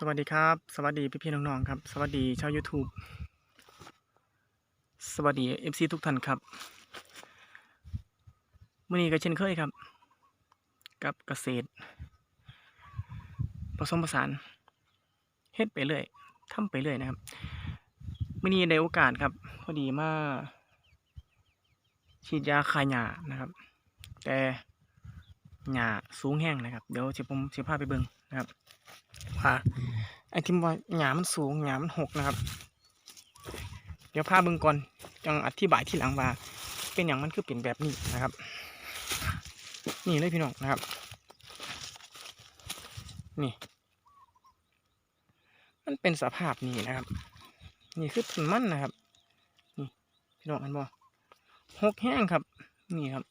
สวัสดีครับ สวัสดีพี่ๆน้องๆครับ สวัสดีชาว YouTube สวัสดี FC ทุกท่านครับมื่อนี้ก็เช่นเคยครับ กับเกษตร ผสมผสานเฮ็ดไปเรื่อยทำไปเรื่อยนะครับมื่อนี้ได้โอกาสครับ พอดีมาฉีดยาคายหญ้านะครับ แต่หญ้าสูงแห้งนะครับ เดี๋ยวจะผมจะพาไปเบิ่งนะครับ ว่าไอ้ที่ว่าหยามันสูงหยามันหกนะครับ เดี๋ยวพาเบิ่งก่อนจังอธิบายที่หลังว่า เป็นอย่างมันคือเป็นแบบนี้นะครับ นี่เลยพี่น้องนะครับ นี่ มันเป็นสภาพนี้นะครับ นี่คือต้นมันนะครับ นี่พี่น้องเห็นบ่หกแห้งครับ นี่ครับ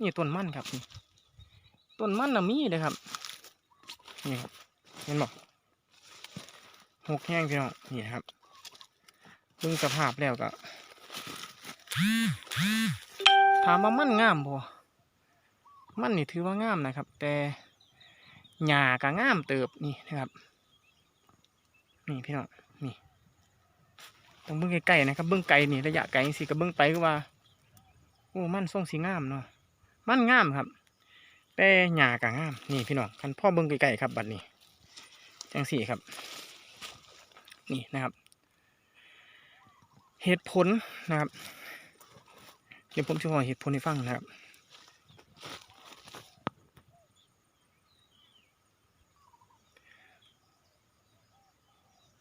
นี่ต้นมันครับนี่ต้นมันน่ะมีเลยครับ นี่ครับ ห็นบอกหกแห้งพี่น้องนี่นครับเบิ่งสภาพแล้วก็ถามว่ามันงามบ่มันนี่ถือว่างามนะครับ แต่หญ้าก็งามเติบนี่นะครับ นี่พี่น้องนี่ต้องเบิ่งไกลๆนะครับเบิ่งไกลนี่ระยะไกลสิก็เบิ่งไปก็ว่าโอ้มันทรงสีงามเนาะมันงามครับ แต่หญ้าก็งามนี่พี่น้องคันพ่อเบิ่งไกลๆครับบัดนี้ จังสี่ครับ นี่นะครับ เหตุผลนะครับ เดี๋ยวผมจะบอกเหตุผลให้ฟังนะครับ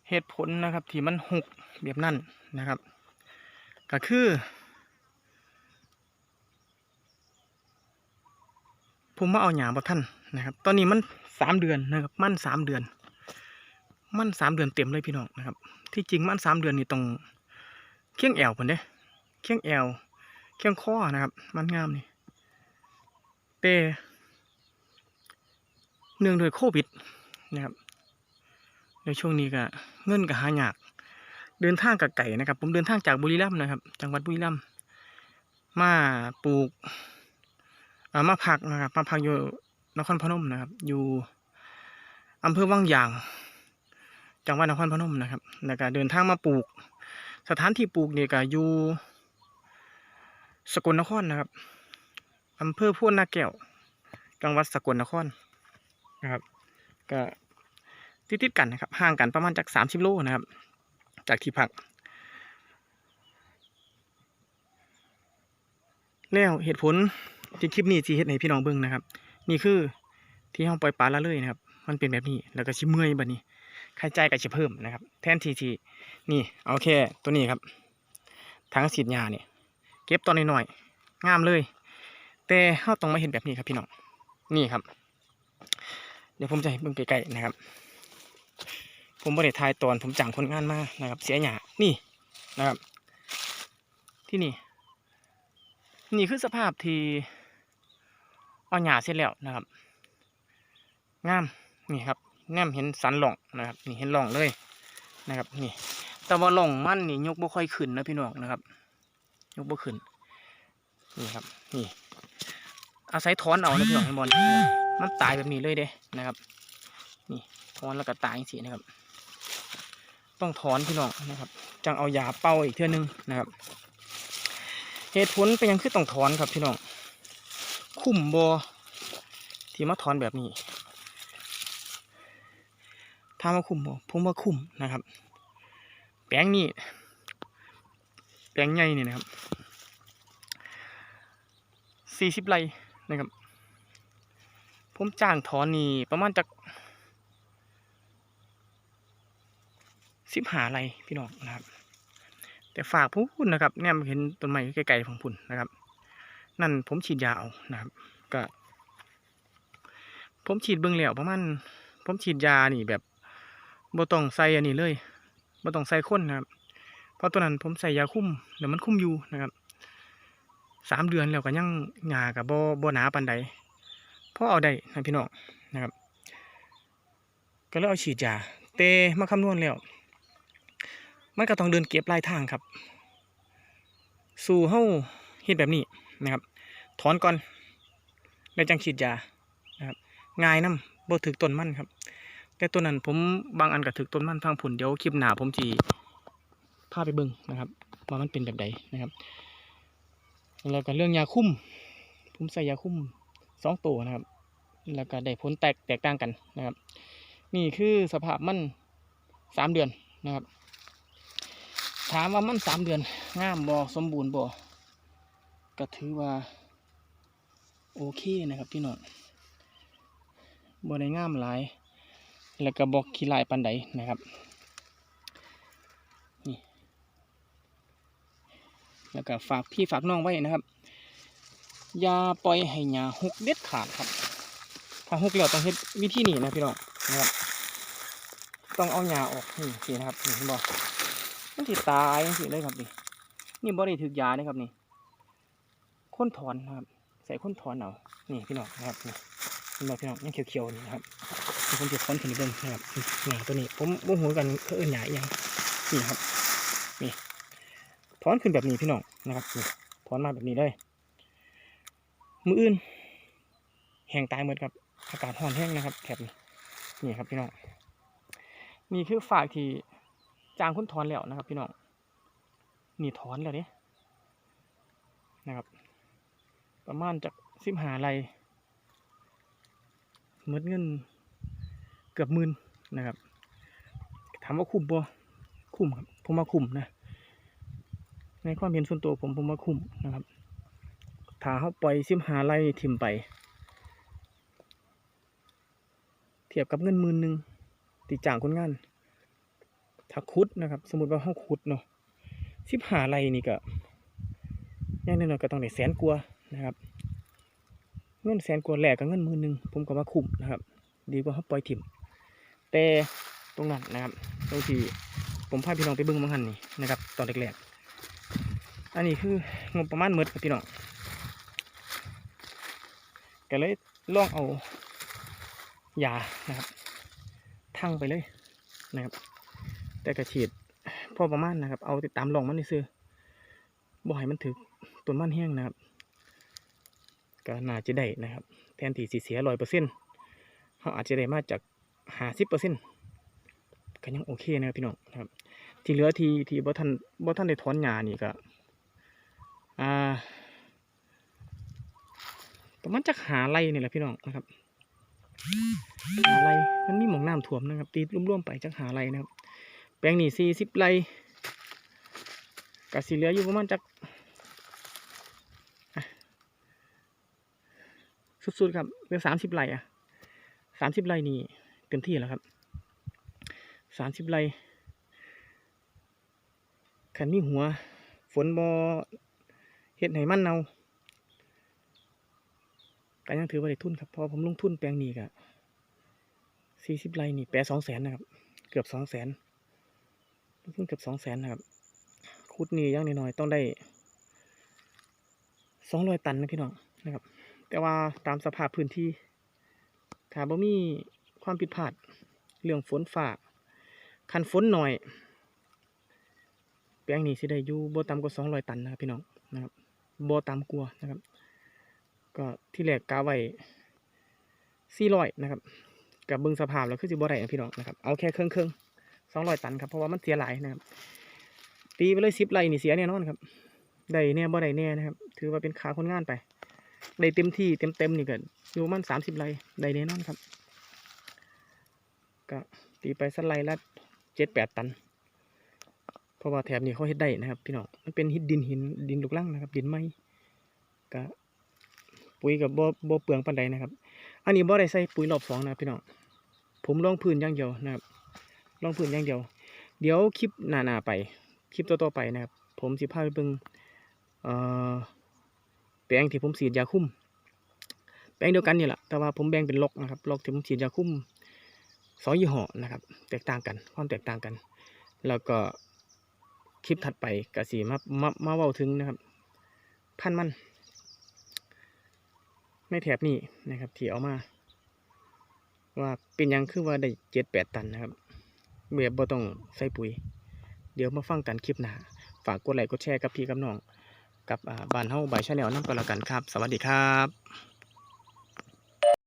เหตุผลนะครับที่มันหกแบบนั้นนะครับ ก็คือ ผมมาเอาหยาบท่านนะครับ ตอนนี้มันสามเดือนนะครับ มันสามเดือน มันสามเดือนเต็มเลยพี่น้องนะครับ ที่จริงมันสามเดือนนี่ตรงเคียงแอวผมเด้เคียงแอวเคียงข้อนะครับ มันงามนี่แต่เนื่องโดวยโควิดนะครับในช่วงนี้ก็เงินก็หายาก เดินทางกับไก่นะครับ ผมเดินทางจากบุรีรัมย์นะครับ จังหวัดบุรีรัมย์มาปลูกมาพักนะครับมาพักอยู่นครพนมนะครับ อยู่อำเภอวังยาง จังหวัดนครพนมนะครับแล้วก็เดินทางมาปลูก สถานที่ปลูกเนี่ยก็อยู่สกลนครนะครับอำเภอพูนนาแก้ว จังหวัดสกลนครนะครับ ก็ติดๆกันนะครับ ห่างกันประมาณจากสามสิบโลนะครับ จากที่พัก แล้วเหตุผลที่คลิปนี้ที่เฮ็ดให้พี่น้องเบิ่งนะครับ นี่คือที่ห้องปล่อยปลาละเลยนะครับ มันเป็นแบบนี้ แล้วก็ชิเมื่อยแบบนี้ ค่าใช้จ่ายก็จะเพิ่มนะครับ แทนทีทีนี่เอาแค่ตัวนี้ครับถังสีดยาเนี่ยเก็บตอนน้อยๆงามเลย แต่เราต้องมาเห็นแบบนี้ครับพี่น้องนี่ครับ เดี๋ยวผมจะให้เบิ่งใกล้ๆนะครับ ผมบริทายตอนผมจ้างคนงานมานะครับ เสียหยานี่นะครับ ที่นี่ นี่คือสภาพที่เอาหยาเสร็จแล้วนะครับ งามนี่ครับ แนมเห็นสันหล่องนะครับนี่เห็นหล่องเลยนะครับนี่แต่ว่าหล่องมั่นนี่ยกบ่ค่อยขึ้นนะพี่น้องนะครับยกบ่ขึ้นนี่ครับนี่อาศัยถอนเอานะพี่น้องให้บอลมันตายแบบนี้เลยเด้นะครับ นี่ถอนแล้วก็ตายสินะครับ ต้องถอนพี่น้องนะครับ จังเอายาเป่าอีกเท่านึงนะครับ เหตุผลเป็นยังคือต้องถอนครับพี่น้องคุ้มบอที่มาถอนแบบนี้ ถามว่าคุ้มบ่ผมว่าคุ้มนะครับ แปลงนี้แปลงใหญ่นี่นะครับสี่สิบไร่นะครับ ผมจ้างถอนนี่ประมาณจากสิบหาไรพี่น้องนะครับ แต่ฝากผู้พุ่นนะครับเนี่ยเห็นต้นไม้ไกลๆของพุ่นนะครับ นั่นผมฉีดยาเอานะครับ ก็ ผมฉีดเบื้องแล้วประมาณผมฉีดยานี่แบบ บ่ต้องใส่อันนี้เลยบ่ต้องใส่ข้นนะครับ เพราะตัวนั้นผมใส่ยาคุ้มเดี๋ยวมันคุ้มอยู่นะครับสามเดือนแล้วก็ยังหยากับบ่บ่หนาปานใดพอเอาได้นะพี่น้องนะครับ ก็เลยเอาฉีดยาแต่มาคำนวณแล้ว มันก็ต้องเดินเก็บลายทางครับ สู่เฮ้าเฮ็ดแบบนี้นะครับ ถอนก่อนแล้วจังฉีดยานะครับง่ายน้ำบ่ถึกต้นมันครับ แต่ตัวนั้นผมบางอันก็ถึกต้นมันทางผุนเดี๋ยวคลิปหนาผมจีพาไปเบิ่งนะครับว่ามันเป็นแบบใดนะครับ แล้วก็เรื่องยาคุ้มผมใส่ยาคุ้มสองตัวนะครับ แล้วก็ได้ผลแตกแตกต่างกันนะครับ นี่คือสภาพมันสามเดือนนะครับ ถามว่ามันสามเดือนงามบ่สมบูรณ์บ่ก็ถือว่าโอเคนะครับพี่น้องบ่ได้งามหลาย แล้วก็บอกขี้ลายปันใดนะครับนี่แล้วก็ฝากพี่ฝากน้องไว้นะครับ อย่าปล่อยให้หญ้าหกเด็ดขาดครับ ถ้าหกแล้วต้องเฮ็ดวิธีนี้นะพี่น้องนะครับ ต้องเอาหญ้าออกนี่สินะครับนี่เห็นบ่มันสิตายจังซี่เลยครับนี่นี่บ่ได้ถึกยานะครับนี่ค้นถอนนะครับ ใส่ค้นถอนเอานี่พี่น้องนะครับนี่เห็นบ่พี่น้องยังเขียวๆนี่นะครับ ผมจะถอนขึ้นไปเบิ่งนะครับหญ้าตัวนี้ ผมบ่ฮู้กันเขาเอิ้นหญ้าอีหยังนี่ครับนี่ถอนขึ้นแบบนี้พี่น้องนะครับนี่ถอนมาแบบนี้เลยมืออื่น แห้งตายหมดครับอากาศร้อนแห้งนะครับแถบนี้นี่ครับพี่น้องนี่คือฝากที่จางคุ้นถอนแล้วนะครับ พี่น้องนี่ถอนแล้วเนี่ยนะครับ ประมาณจากสิบหาไรเมดเงิน กือบหมื่นนะครับถามว่าคุ้มบ่คุ้มครับผมว่าคุ้มนะ ในความเห็นส่วนตัวผมผมว่าคุ้มนะครับถ้าเขาปล่อยสิบหาไรทิมไป เทียบกับเงินหมื่นหนึ่งตีจ้างคนงานถ้าคุดนะครับ สมมติว่าเขาคุดเนาะสิบหาไรนี่ก็อย่างน้อยก็ต้องได้แสนกว่านะครับ เงินแสนกว่าแหลกกับเงินหมื่นหนึ่งผมก็ว่าคุ้มนะครับ ดีกว่าเขาปล่อยถิม แต่ตรงนั้นนะครับตรงที่ผมพาพี่น้องไปบิ้งบางหันนี่นะครับตอนแรกๆอันนี้คืองบประมาณเมดครับพี่น้องก็เลยลองเอายานะครับ ทั้งไปเลยนะครับ แต่กระฉีดพอประมาณนะครับ เอาติดตามลองมันนี่ซื้อบ่ให้มันถึกต้นมันแห้งนะครับก็น่าจะได้นะครับ แทนที่สีเสียร้อยเปอร์เซ็นต์เขาอาจจะได้มาจาก ห้าสิบเปอร์เซ็นต์ก็ยังโอเคนะครับพี่น้องนะครับ ที่เหลือที่ที่บ่ท่านบ่ท่านได้ถอนหญ้านี่ก็อ่าประมาณจักหาไรนี่แหละพี่น้องนะครับหาไรมันมีหมองน้ำท่วมนะครับ ตีร่วมๆไปจักหาไรนะครับ แปลงนี่สี่สิบไรกะสีเหลืออยู่ประมาณจักสุดๆครับเหลือสามสิบไรอะสามสิบไรนี่ เต็มที่แล้วครับสามสิบไรขันมีหัว ฝนบอเห็ดไหมันเนาก็ยังถือว่าได้ทุนครับพอผมลงทุนแปลงนี้ก็สี่สิบไร่นี่แปลสองแสนนะครับ เกือบสองแสนลงทุนเกือบสองแสนนะครับ คุดนี่อยังน้อยต้องได้สองร้อยตันนะพี่น้องนะครับ แต่ว่าตามสภาพพื้นที่ถ้าบ่มี ความผิดพลาดเรื่องฝนฟ้าคันฝนหน่อย แปลงนี้สิได้อยู่บ่ต่ำกว่าสองร้อยตันนะครับพี่น้องนะครับบ่ต่ำกว่านะครับ ก็ที่แรกกาไว้สี่ร้อยนะครับกับเบิ้งสภาพแล้วคือสิบ่ได้นะพี่น้องนะครับเอาแค่เครื่องเครื่องสองร้อยตันครับเพราะว่ามันเสียหลายนะครับ ตีไปเลยสิบไรนี่เสียแน่นอนครับได้แน่บ่ได้แน่นะครับ ถือว่าเป็นขาคนงานไปได้เต็มที่เต็มเต็มนี่เก็อยู่มันสามสิบไรได้แน่นอนครับ ก็ตีไปสักไร่ละเจ็ดแปดตัน เพราะว่าแถบนี้เขาเฮ็ดได้นะครับพี่น้อง มันเป็นหินดินหินดินลูกลังนะครับ ดินไม้ก็ปุ๋ยกับบ่บ่เปลืองปานใดนะครับ อันนี้บ่ได้ใส่ปุ๋ยรอบสองนะครับพี่น้อง ผมลองพื้นอย่างเดียวนะครับ ลองพื้นอย่างเดียว เดี๋ยวคลิปหน้าๆไป คลิปต่อๆไปนะครับ ผมสิพาไปเบิ่งเอ่อแปลงที่ผมฉีดยาคุ้มแปลงเดียวกันนี่แหละแต่ว่าผมแบ่งเป็นล็อกนะครับล็อกที่ผมฉีดยาคุ้ม สองยี่ห้อนะครับ แตกต่างกัน ความแตกต่างกัน แล้วก็คลิปถัดไปก็สิมามามาเว้าถึงนะครับ พันมันในแถบนี้นะครับที่เอามา ว่าเป็นยังคือว่าได้เจ็ดแปดตันนะครับแบบบ่ต้องใส่ปุ๋ย เดี๋ยวมาฟังกันคลิปหน้าฝากกดไลค์กดแชร์กับพี่กับน้อง กับบ้านเฮาบายชาแนลนั่นก็แล้วกันครับ สวัสดีครับ